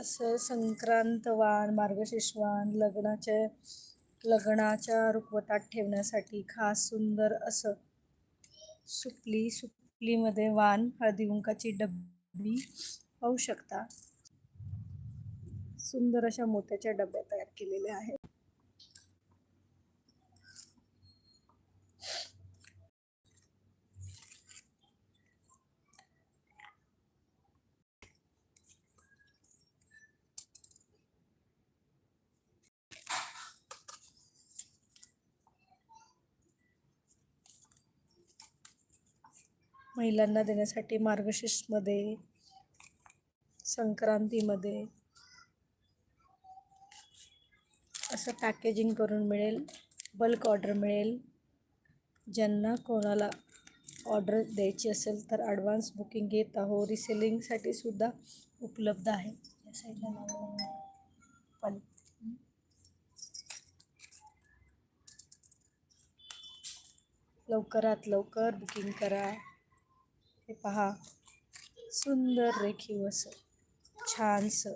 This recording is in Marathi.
असं संक्रांत वाण लग्नाचे लग्नाच्या लग्नाच्या रुखवतात ठेवण्यासाठी खास सुंदर असं सुपली सुपलीमध्ये वाण हळदी कुंकाची डब्बी पाहू शकता. सुंदर अशा मोत्याच्या डब्या तयार केलेल्या आहेत. महिलांना देण्यासाठी मार्गशीर्षमध्ये संक्रांतीमध्ये असं पॅकेजिंग करून मिळेल बल्क ऑर्डर मिळेल. ज्यांना कोणाला ऑर्डर द्यायची असेल तर ॲडव्हान्स बुकिंग घेत आहो रिसेलिंगसाठी सुद्धा उपलब्ध आहे. या साईडला पण. लवकरात लवकर बुकिंग करा. पहा. सुंदर रेखीव असं छानसं